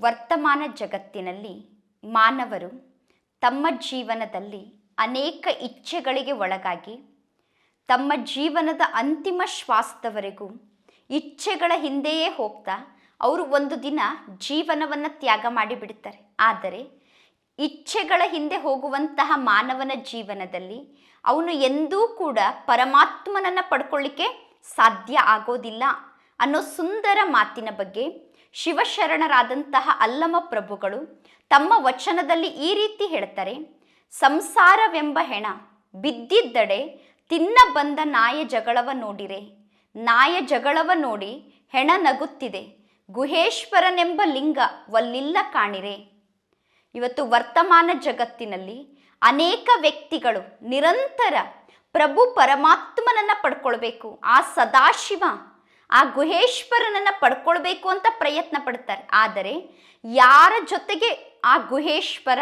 ವರ್ತಮಾನ ಜಗತ್ತಿನಲ್ಲಿ ಮಾನವರು ತಮ್ಮ ಜೀವನದಲ್ಲಿ ಅನೇಕ ಇಚ್ಛೆಗಳಿಗೆ ಒಳಗಾಗಿ ತಮ್ಮ ಜೀವನದ ಅಂತಿಮ ಶ್ವಾಸದವರೆಗೂ ಇಚ್ಛೆಗಳ ಹಿಂದೆಯೇ ಹೋಗ್ತಾ ಅವರು ಒಂದು ದಿನ ಜೀವನವನ್ನು ತ್ಯಾಗ ಮಾಡಿಬಿಡ್ತಾರೆ. ಆದರೆ ಇಚ್ಛೆಗಳ ಹಿಂದೆ ಹೋಗುವಂತಹ ಮಾನವನ ಜೀವನದಲ್ಲಿ ಅವನು ಎಂದೂ ಕೂಡ ಪರಮಾತ್ಮನನ್ನು ಪಡ್ಕೊಳ್ಳಿಕ್ಕೆ ಸಾಧ್ಯ ಆಗೋದಿಲ್ಲ ಅನ್ನೋ ಸುಂದರ ಮಾತಿನ ಬಗ್ಗೆ ಶಿವಶರಣರಾದಂತಹ ಅಲ್ಲಮ ಪ್ರಭುಗಳು ತಮ್ಮ ವಚನದಲ್ಲಿ ಈ ರೀತಿ ಹೇಳ್ತಾರೆ ಸಂಸಾರವೆಂಬ ಹೆಣ ಬಿದ್ದಿದ್ದಡೆ ತಿನ್ನ ಬಂದ ನಾಯ ಜಗಳವ ನೋಡಿರೆ, ನಾಯ ಜಗಳವ ನೋಡಿ ಹೆಣ ನಗುತ್ತಿದೆ, ಗುಹೇಶ್ವರನೆಂಬ ಲಿಂಗ ಒಲ್ಲಿಲ್ಲ ಕಾಣಿರೆ. ಇವತ್ತು ವರ್ತಮಾನ ಜಗತ್ತಿನಲ್ಲಿ ಅನೇಕ ವ್ಯಕ್ತಿಗಳು ನಿರಂತರ ಪ್ರಭು ಪರಮಾತ್ಮನನ್ನ ಪಡ್ಕೊಳ್ಬೇಕು. ಆ ಸದಾಶಿವ ಆ ಗುಹೇಶ್ವರನನ್ನು ಪಡ್ಕೊಳ್ಬೇಕು ಅಂತ ಪ್ರಯತ್ನ ಪಡ್ತಾರೆ. ಆದರೆ ಯಾರ ಜೊತೆಗೆ ಆ ಗುಹೇಶ್ವರ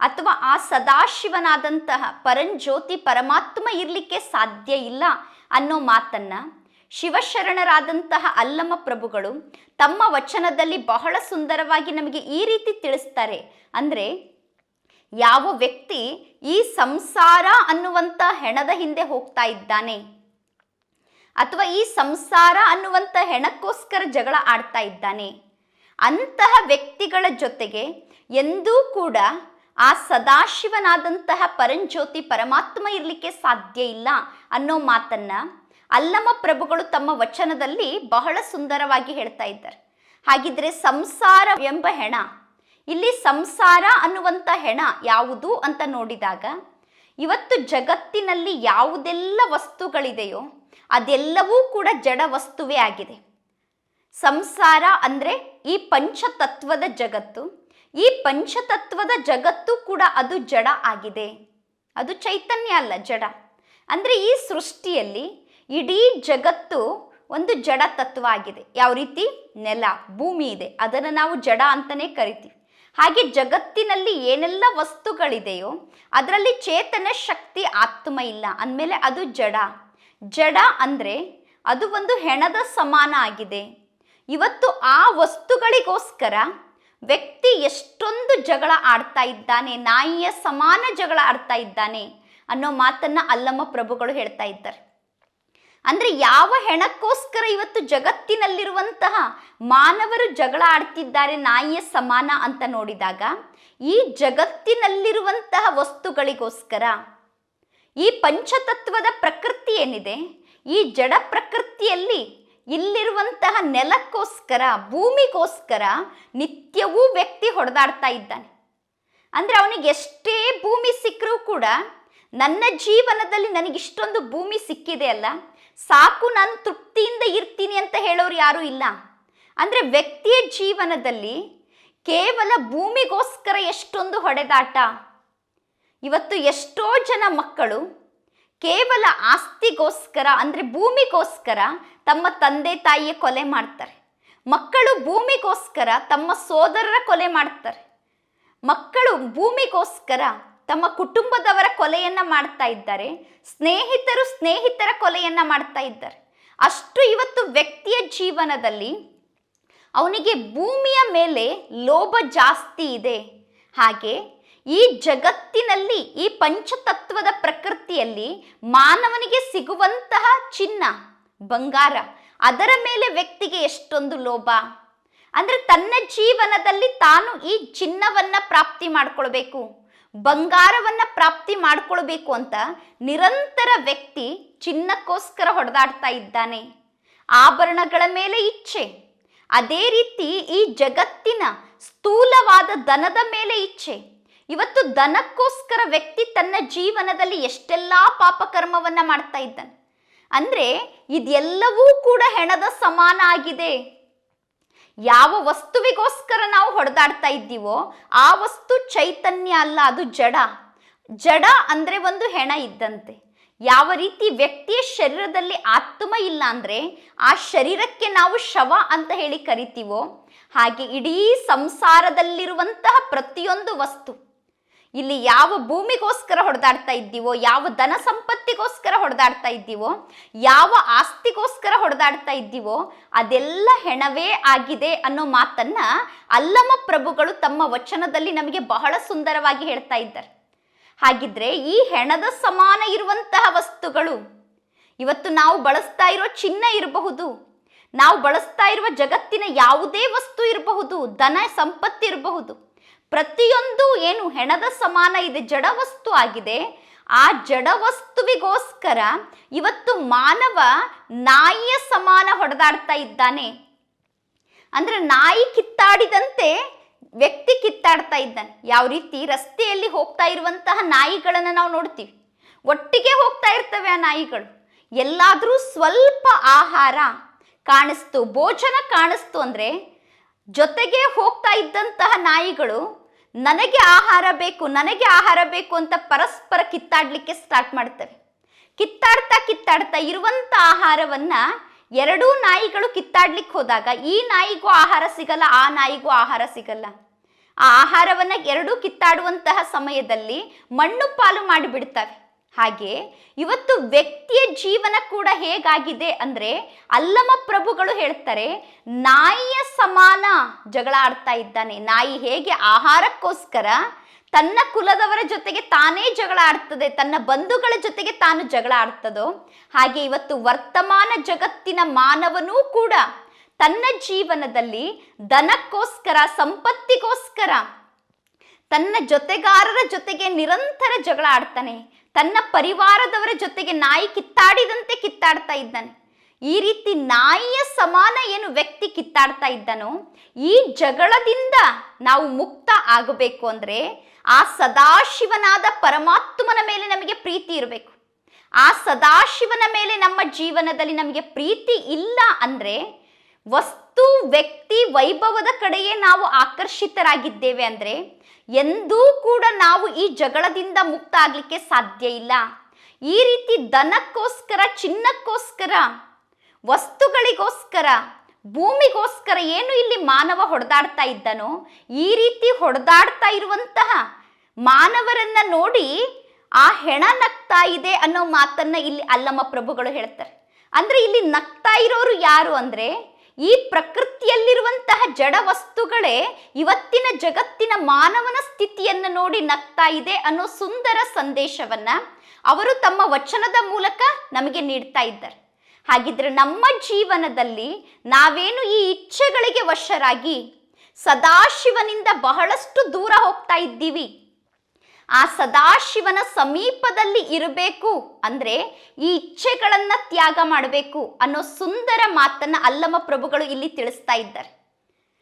ಅಥವಾ ಆ ಸದಾಶಿವನಾದಂತಹ ಪರಂಜ್ಯೋತಿ ಪರಮಾತ್ಮ ಇರಲಿಕ್ಕೆ ಸಾಧ್ಯ ಇಲ್ಲ ಅನ್ನೋ ಮಾತನ್ನು ಶಿವಶರಣರಾದಂತಹ ಅಲ್ಲಮ್ಮ ಪ್ರಭುಗಳು ತಮ್ಮ ವಚನದಲ್ಲಿ ಬಹಳ ಸುಂದರವಾಗಿ ನಮಗೆ ಈ ರೀತಿ ತಿಳಿಸ್ತಾರೆ. ಅಂದರೆ ಯಾವ ವ್ಯಕ್ತಿ ಈ ಸಂಸಾರ ಅನ್ನುವಂಥ ಹೆಣದ ಹಿಂದೆ ಹೋಗ್ತಾ ಇದ್ದಾನೆ ಅಥವಾ ಈ ಸಂಸಾರ ಅನ್ನುವಂಥ ಹೆಣಕ್ಕೋಸ್ಕರ ಜಗಳ ಆಡ್ತಾ ಇದ್ದಾನೆ. ಅಂತಹ ವ್ಯಕ್ತಿಗಳ ಜೊತೆಗೆ ಎಂದೂ ಕೂಡ ಆ ಸದಾಶಿವನಾದಂತಹ ಪರಂಜ್ಯೋತಿ ಪರಮಾತ್ಮ ಇರಲಿಕ್ಕೆ ಸಾಧ್ಯ ಇಲ್ಲ ಅನ್ನೋ ಮಾತನ್ನ ಅಲ್ಲಮ ಪ್ರಭುಗಳು ತಮ್ಮ ವಚನದಲ್ಲಿ ಬಹಳ ಸುಂದರವಾಗಿ ಹೇಳ್ತಾ ಇದ್ದಾರೆ. ಹಾಗಿದ್ರೆ ಸಂಸಾರ ಎಂಬ ಹೆಣ, ಇಲ್ಲಿ ಸಂಸಾರ ಅನ್ನುವಂಥ ಹೆಣ ಯಾವುದು ಅಂತ ನೋಡಿದಾಗ, ಇವತ್ತು ಜಗತ್ತಿನಲ್ಲಿ ಯಾವುದೆಲ್ಲ ವಸ್ತುಗಳಿದೆಯೋ ಅದೆಲ್ಲವೂ ಕೂಡ ಜಡ ವಸ್ತುವೇ ಆಗಿದೆ. ಸಂಸಾರ ಅಂದರೆ ಈ ಪಂಚತತ್ವದ ಜಗತ್ತು. ಈ ಪಂಚತತ್ವದ ಜಗತ್ತು ಕೂಡ ಅದು ಜಡ ಆಗಿದೆ. ಅದು ಚೈತನ್ಯ ಅಲ್ಲ, ಜಡ. ಅಂದರೆ ಈ ಸೃಷ್ಟಿಯಲ್ಲಿ ಇಡೀ ಜಗತ್ತು ಒಂದು ಜಡ ತತ್ವ ಆಗಿದೆ. ಯಾವ ರೀತಿ? ನೆಲ, ಭೂಮಿ ಇದೆ. ಅದನ್ನು ನಾವು ಜಡ ಅಂತಲೇ ಕರಿತೀವಿ. ಹಾಗೆ ಜಗತ್ತಿನಲ್ಲಿ ಏನೆಲ್ಲ ವಸ್ತುಗಳಿದೆಯೋ ಅದರಲ್ಲಿ ಚೇತನ ಶಕ್ತಿ ಆತ್ಮ ಇಲ್ಲ. ಅಂದಮೇಲೆ ಅದು ಜಡ. ಜಡ ಅಂದರೆ ಅದು ಒಂದು ಹೆಣದ ಸಮಾನ ಆಗಿದೆ. ಇವತ್ತು ಆ ವಸ್ತುಗಳಿಗೋಸ್ಕರ ವ್ಯಕ್ತಿ ಎಷ್ಟೊಂದು ಜಗಳ ಆಡ್ತಾ ಇದ್ದಾನೆ, ನಾಯಿಯ ಸಮಾನ ಜಗಳ ಆಡ್ತಾ ಇದ್ದಾನೆ ಅನ್ನೋ ಮಾತನ್ನ ಅಲ್ಲಮ್ಮ ಪ್ರಭುಗಳು ಹೇಳ್ತಾ ಇದ್ದಾರೆ. ಅಂದ್ರೆ ಯಾವ ಹೆಣಕ್ಕೋಸ್ಕರ ಇವತ್ತು ಜಗತ್ತಿನಲ್ಲಿರುವಂತಹ ಮಾನವರು ಜಗಳ ಆಡ್ತಿದ್ದಾರೆ, ನಾಯಿಯ ಸಮಾನ ಅಂತ ನೋಡಿದಾಗ ಈ ಜಗತ್ತಿನಲ್ಲಿರುವಂತಹ ವಸ್ತುಗಳಿಗೋಸ್ಕರ ಈ ಪಂಚತತ್ವದ ಪ್ರಕೃತಿ ಏನಿದೆ? ಈ ಜಡ ಪ್ರಕೃತಿಯಲ್ಲಿ ಇಲ್ಲಿರುವಂತಹ ನೆಲಕ್ಕೋಸ್ಕರ, ಭೂಮಿಗೋಸ್ಕರ ನಿತ್ಯವೂ ವ್ಯಕ್ತಿ ಹೊಡೆದಾಡ್ತಾ ಇದ್ದಾನೆ. ಅಂದರೆ ಅವನಿಗೆ ಎಷ್ಟೇ ಭೂಮಿ ಸಿಕ್ಕರೂ ಕೂಡ ನನ್ನ ಜೀವನದಲ್ಲಿ ನನಗಿಷ್ಟೊಂದು ಭೂಮಿ ಸಿಕ್ಕಿದೆ ಅಲ್ಲ? ಸಾಕು ನಾನು ತೃಪ್ತಿಯಿಂದ ಇರ್ತೀನಿ ಅಂತ ಹೇಳೋರು ಯಾರೂ ಇಲ್ಲ. ಅಂದರೆ ವ್ಯಕ್ತಿಯ ಜೀವನದಲ್ಲಿ ಕೇವಲ ಭೂಮಿಗೋಸ್ಕರ ಎಷ್ಟೊಂದು ಹೊಡೆದಾಟ ಇವತ್ತು ಎಷ್ಟೋ ಜನ ಮಕ್ಕಳು ಕೇವಲ ಆಸ್ತಿಗೋಸ್ಕರ, ಅಂದರೆ ಭೂಮಿಗೋಸ್ಕರ ತಮ್ಮ ತಂದೆ ತಾಯಿಯ ಕೊಲೆ ಮಾಡ್ತಾರೆ. ಮಕ್ಕಳು ಭೂಮಿಗೋಸ್ಕರ ತಮ್ಮ ಸೋದರರ ಕೊಲೆ ಮಾಡ್ತಾರೆ. ಮಕ್ಕಳು ಭೂಮಿಗೋಸ್ಕರ ತಮ್ಮ ಕುಟುಂಬದವರ ಕೊಲೆಯನ್ನು ಮಾಡ್ತಾ ಇದ್ದಾರೆ. ಸ್ನೇಹಿತರು ಸ್ನೇಹಿತರ ಕೊಲೆಯನ್ನು ಮಾಡ್ತಾ ಇದ್ದಾರೆ. ಅಷ್ಟು ಇವತ್ತು ವ್ಯಕ್ತಿಯ ಜೀವನದಲ್ಲಿ ಅವನಿಗೆ ಭೂಮಿಯ ಮೇಲೆ ಲೋಭ ಜಾಸ್ತಿ ಇದೆ. ಹಾಗೆ ಈ ಜಗತ್ತಿನಲ್ಲಿ, ಈ ಪಂಚತತ್ವದ ಪ್ರಕೃತಿಯಲ್ಲಿ ಮಾನವನಿಗೆ ಸಿಗುವಂತಹ ಚಿನ್ನ, ಬಂಗಾರ, ಅದರ ಮೇಲೆ ವ್ಯಕ್ತಿಗೆ ಎಷ್ಟೊಂದು ಲೋಭ? ಅಂದರೆ ತನ್ನ ಜೀವನದಲ್ಲಿ ತಾನು ಈ ಚಿನ್ನವನ್ನ ಪ್ರಾಪ್ತಿ ಮಾಡ್ಕೊಳ್ಬೇಕು, ಬಂಗಾರವನ್ನ ಪ್ರಾಪ್ತಿ ಮಾಡ್ಕೊಳ್ಬೇಕು ಅಂತ ನಿರಂತರ ವ್ಯಕ್ತಿ ಚಿನ್ನಕ್ಕೋಸ್ಕರ ಹೊಡೆದಾಡ್ತಾ ಇದ್ದಾನೆ. ಆಭರಣಗಳ ಮೇಲೆ ಇಚ್ಛೆ. ಅದೇ ರೀತಿ ಈ ಜಗತ್ತಿನ ಸ್ಥೂಲವಾದ ದನದ ಮೇಲೆ ಇಚ್ಛೆ. ಇವತ್ತು ದನಕ್ಕೋಸ್ಕರ ವ್ಯಕ್ತಿ ತನ್ನ ಜೀವನದಲ್ಲಿ ಎಷ್ಟೆಲ್ಲ ಪಾಪಕರ್ಮವನ್ನು ಮಾಡ್ತಾ ಇದ್ದಾನೆ. ಅಂದ್ರೆ ಇದೆಲ್ಲವೂ ಕೂಡ ಹೆಣದ ಸಮಾನ ಆಗಿದೆ. ಯಾವ ವಸ್ತುವಿಗೋಸ್ಕರ ನಾವು ಹೊಡೆದಾಡ್ತಾ ಇದ್ದೀವೋ ಆ ವಸ್ತು ಚೈತನ್ಯ ಅಲ್ಲ, ಅದು ಜಡ. ಜಡ ಅಂದ್ರೆ ಒಂದು ಹೆಣ ಇದ್ದಂತೆ. ಯಾವ ರೀತಿ ವ್ಯಕ್ತಿಯ ಶರೀರದಲ್ಲಿ ಆತ್ಮ ಇಲ್ಲ ಅಂದ್ರೆ ಆ ಶರೀರಕ್ಕೆ ನಾವು ಶವ ಅಂತ ಹೇಳಿ ಕರಿತೀವೋ ಹಾಗೆ ಇಡೀ ಸಂಸಾರದಲ್ಲಿರುವಂತಹ ಪ್ರತಿಯೊಂದು ವಸ್ತು. ಇಲ್ಲಿ ಯಾವ ಭೂಮಿಗೋಸ್ಕರ ಹೊಡೆದಾಡ್ತಾ ಇದ್ದೀವೋ, ಯಾವ ಧನ ಸಂಪತ್ತಿಗೋಸ್ಕರ ಹೊಡೆದಾಡ್ತಾ ಇದ್ದೀವೋ, ಯಾವ ಆಸ್ತಿಗೋಸ್ಕರ ಹೊಡೆದಾಡ್ತಾ ಇದ್ದೀವೋ, ಅದೆಲ್ಲ ಹೆಣವೇ ಆಗಿದೆ ಅನ್ನೋ ಮಾತನ್ನ ಅಲ್ಲಮ ಪ್ರಭುಗಳು ತಮ್ಮ ವಚನದಲ್ಲಿ ನಮಗೆ ಬಹಳ ಸುಂದರವಾಗಿ ಹೇಳ್ತಾ ಇದ್ದಾರೆ. ಹಾಗಿದ್ರೆ ಈ ಹೆಣದ ಸಮಾನ ಇರುವಂತಹ ವಸ್ತುಗಳು, ಇವತ್ತು ನಾವು ಬಳಸ್ತಾ ಇರೋ ಚಿನ್ನ ಇರಬಹುದು, ನಾವು ಬಳಸ್ತಾ ಇರುವ ಜಗತ್ತಿನ ಯಾವುದೇ ವಸ್ತು ಇರಬಹುದು, ಧನ ಸಂಪತ್ತಿರಬಹುದು ಪ್ರತಿಯೊಂದು ಏನು ಹೆಣದ ಸಮಾನ ಇದೆ, ಜಡ ವಸ್ತು ಆಗಿದೆ. ಆ ಜಡ ವಸ್ತುವಿಗೋಸ್ಕರ ಇವತ್ತು ಮಾನವ ನಾಯಿಯ ಸಮಾನ ಹೊಡೆದಾಡ್ತಾ ಇದ್ದಾನೆ. ಅಂದ್ರೆ ನಾಯಿ ಕಿತ್ತಾಡಿದಂತೆ ವ್ಯಕ್ತಿ ಕಿತ್ತಾಡ್ತಾ ಇದ್ದಾನೆ. ಯಾವ ರೀತಿ ರಸ್ತೆಯಲ್ಲಿ ಹೋಗ್ತಾ ಇರುವಂತಹ ನಾಯಿಗಳನ್ನು ನಾವು ನೋಡ್ತೀವಿ. ಒಟ್ಟಿಗೆ ಹೋಗ್ತಾ ಇರ್ತವೆ ಆ ನಾಯಿಗಳು. ಎಲ್ಲಾದರೂ ಸ್ವಲ್ಪ ಆಹಾರ ಕಾಣಿಸ್ತು, ಭೋಜನ ಕಾಣಿಸ್ತು ಅಂದರೆ ಜೊತೆಗೆ ಹೋಗ್ತಾ ಇದ್ದಂತಹ ನಾಯಿಗಳು ನನಗೆ ಆಹಾರ ಬೇಕು, ನನಗೆ ಆಹಾರ ಬೇಕು ಅಂತ ಪರಸ್ಪರ ಕಿತ್ತಾಡಲಿಕ್ಕೆ ಸ್ಟಾರ್ಟ್ ಮಾಡ್ತವೆ ಕಿತ್ತಾಡ್ತಾ ಕಿತ್ತಾಡ್ತಾ ಇರುವಂತ ಆಹಾರವನ್ನ ಎರಡೂ ನಾಯಿಗಳು ಕಿತ್ತಾಡ್ಲಿಕ್ಕೆ ಹೋದಾಗ ಈ ನಾಯಿಗೂ ಆಹಾರ ಸಿಗಲ್ಲ, ಆ ನಾಯಿಗೂ ಆಹಾರ ಸಿಗಲ್ಲ. ಆ ಆಹಾರವನ್ನ ಎರಡೂ ಕಿತ್ತಾಡುವಂತಹ ಸಮಯದಲ್ಲಿ ಮಣ್ಣು ಪಾಲು ಮಾಡಿಬಿಡ್ತವೆ. ಹಾಗೆ ಇವತ್ತು ವ್ಯಕ್ತಿಯ ಜೀವನ ಕೂಡ ಹೇಗಾಗಿದೆ ಅಂದ್ರೆ ಅಲ್ಲಮ ಪ್ರಭುಗಳು ಹೇಳ್ತಾರೆ, ನಾಯಿಯ ಸಮಾನ ಜಗಳ ಆಡ್ತಾ ಇದ್ದಾನೆ. ನಾಯಿ ಹೇಗೆ ಆಹಾರಕ್ಕೋಸ್ಕರ ತನ್ನ ಕುಲದವರ ಜೊತೆಗೆ ತಾನೇ ಜಗಳ ಆಡ್ತದೆ ತನ್ನ ಬಂಧುಗಳ ಜೊತೆಗೆ ತಾನು ಜಗಳ ಆಡ್ತದೋ ಹಾಗೆ ಇವತ್ತು ವರ್ತಮಾನ ಜಗತ್ತಿನ ಮಾನವನೂ ಕೂಡ ತನ್ನ ಜೀವನದಲ್ಲಿ ದನಕ್ಕೋಸ್ಕರ ಸಂಪತ್ತಿಗೋಸ್ಕರ ತನ್ನ ಜೊತೆಗಾರರ ಜೊತೆಗೆ ನಿರಂತರ ಜಗಳ ಆಡ್ತಾನೆ ತನ್ನ ಪರಿವಾರದವರ ಜೊತೆಗೆ ನಾಯಿ ಕಿತ್ತಾಡಿದಂತೆ ಕಿತ್ತಾಡ್ತಾ ಇದ್ದಾನೆ. ಈ ರೀತಿ ನಾಯಿಯ ಸಮಾನ ಏನು ವ್ಯಕ್ತಿ ಕಿತ್ತಾಡ್ತಾ ಇದ್ದಾನೋ, ಈ ಜಗಳದಿಂದ ನಾವು ಮುಕ್ತ ಆಗಬೇಕು ಅಂದರೆ ಆ ಸದಾಶಿವನಾದ ಪರಮಾತ್ಮನ ಮೇಲೆ ನಮಗೆ ಪ್ರೀತಿ ಇರಬೇಕು. ಆ ಸದಾಶಿವನ ಮೇಲೆ ನಮ್ಮ ಜೀವನದಲ್ಲಿ ನಮಗೆ ಪ್ರೀತಿ ಇಲ್ಲ ಅಂದರೆ ವಸ್ತು, ವ್ಯಕ್ತಿ, ವೈಭವದ ಕಡೆಯೇ ನಾವು ಆಕರ್ಷಿತರಾಗಿದ್ದೇವೆ ಅಂದ್ರೆ ಎಂದೂ ಕೂಡ ನಾವು ಈ ಜಗಳದಿಂದ ಮುಕ್ತ ಆಗ್ಲಿಕ್ಕೆ ಸಾಧ್ಯ ಇಲ್ಲ. ಈ ರೀತಿ ದನಕ್ಕೋಸ್ಕರ ಚಿನ್ನಕ್ಕೋಸ್ಕರ, ವಸ್ತುಗಳಿಗೋಸ್ಕರ, ಭೂಮಿಗೋಸ್ಕರ ಏನು ಇಲ್ಲಿ ಮಾನವ ಹೊಡೆದಾಡ್ತಾ ಇದ್ದಾನೋ, ಈ ರೀತಿ ಹೊಡೆದಾಡ್ತಾ ಇರುವಂತಹ ಮಾನವರನ್ನ ನೋಡಿ ಆ ಹೆಣ ನಗ್ತಾ ಇದೆ ಅನ್ನೋ ಮಾತನ್ನ ಇಲ್ಲಿ ಅಲ್ಲಮ್ಮ ಪ್ರಭುಗಳು ಹೇಳ್ತಾರೆ. ಅಂದ್ರೆ ಇಲ್ಲಿ ನಗ್ತಾ ಇರೋರು ಯಾರು ಅಂದ್ರೆ ಈ ಪ್ರಕೃತಿಯಲ್ಲಿರುವಂತಹ ಜಡ ವಸ್ತುಗಳೇ ಇವತ್ತಿನ ಜಗತ್ತಿನ ಮಾನವನ ಸ್ಥಿತಿಯನ್ನು ನೋಡಿ ನಗ್ತಾ ಇದೆ ಅನ್ನೋ ಸುಂದರ ಸಂದೇಶವನ್ನ ಅವರು ತಮ್ಮ ವಚನದ ಮೂಲಕ ನಮಗೆ ನೀಡ್ತಾ ಇದ್ದಾರೆ. ಹಾಗಿದ್ರೆ ನಮ್ಮ ಜೀವನದಲ್ಲಿ ನಾವೇನು ಈ ಇಚ್ಛೆಗಳಿಗೆ ವಶರಾಗಿ ಸದಾಶಿವನಿಂದ ಬಹಳಷ್ಟು ದೂರ ಹೋಗ್ತಾ ಇದ್ದೀವಿ. ಆ ಸದಾಶಿವನ ಸಮೀಪದಲ್ಲಿ ಇರಬೇಕು. ಅಂದ್ರೆ ಈ ಇಚ್ಛೆಗಳನ್ನ ತ್ಯಾಗ ಮಾಡಬೇಕು ಅನ್ನೋ ಸುಂದರ ಮಾತನ್ನ ಅಲ್ಲಮ ಪ್ರಭುಗಳು ಇಲ್ಲಿ ತಿಳಿಸ್ತಾ ಇದ್ದಾರೆ.